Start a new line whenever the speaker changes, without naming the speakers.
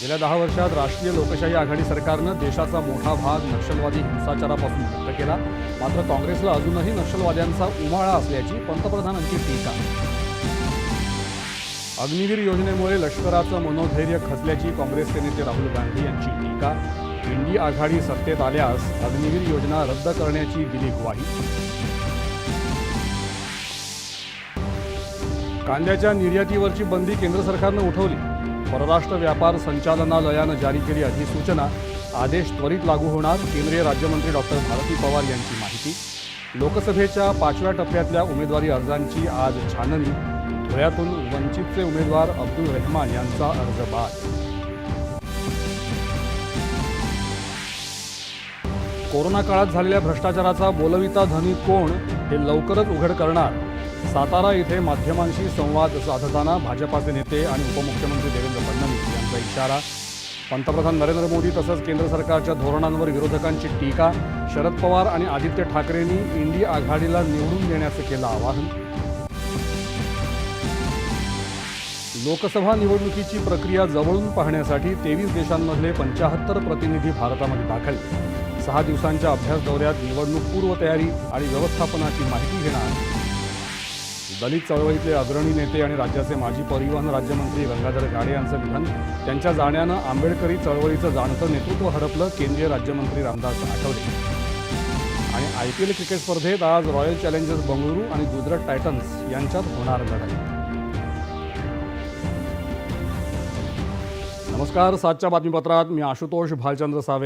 गेल्या दहा वर्षात राष्ट्रीय लोकशाही आघाडी सरकारनं देशाचा मोठा भाग नक्षलवादी हिंसाचारापासून मुक्त केला. मात्र काँग्रेसला अजूनही नक्षलवाद्यांचा उमाळा असल्याची पंतप्रधानांची टीका. अग्निवीर योजनेमुळे लष्कराचं मनोधैर्य खचल्याची काँग्रेसचे नेते राहुल गांधी यांची टीका. इंडी आघाडी सत्तेत आल्यास अग्निवीर योजना रद्द करण्याची दिली ग्वाही. कांद्याच्या निर्यातीवरची बंदी केंद्र सरकारनं उठवली. परराष्ट्र व्यापार संचालनालयानं जारी केली अधिसूचना आदेश त्वरित लागू होणार केंद्रीय राज्यमंत्री डॉक्टर भारती पवार यांची माहिती. लोकसभेच्या पाचव्या टप्प्यातल्या उमेदवारी अर्जांची आज छाननी. धुळ्यातून वंचितचे उमेदवार अब्दुल रहमान यांचा अर्ज बाद. कोरोना काळात झालेल्या भ्रष्टाचाराचा बोलविता धनी कोण हे लवकरच उघड करणार. सातारा इथे माध्यमांशी संवाद साधताना भाजपाचे नेते आणि उपमुख्यमंत्री देवेंद्र फडणवीस इशारा. पंतप्रधान नरेंद्र मोदी तसंच केंद्र सरकारच्या धोरणांवर विरोधकांची टीका. शरद पवार आणि आदित्य ठाकरेंनी इंडी आघाडीला निवडून देण्याचं केलं आवाहन. लोकसभा निवडणुकीची प्रक्रिया जवळून पाहण्यासाठी तेवीस देशांमधले पंचाहत्तर प्रतिनिधी भारतामध्ये दाखल. सहा दिवसांच्या अभ्यास दौऱ्यात निवडणूक पूर्वतयारी आणि व्यवस्थापनाची माहिती घेणार दलित चळवळीतले अग्रणी नेते आणि राज्याचे माजी परिवहन राज्यमंत्री गंगाधर गाडे यांचं निधन त्यांच्या जाण्यानं आंबेडकरी चळवळीचं जाणतं नेतृत्व हडपलं केंद्रीय राज्यमंत्री रामदास आठवले. आणि आय पी एल क्रिकेट स्पर्धेत आज रॉयल चॅलेंजर्स बंगळुरू आणि गुजरात टायटन्स यांच्यात होणार लढत नमस्कार सातच्या बातमीपत्रात मी आशुतोष भालचंद्र सावे.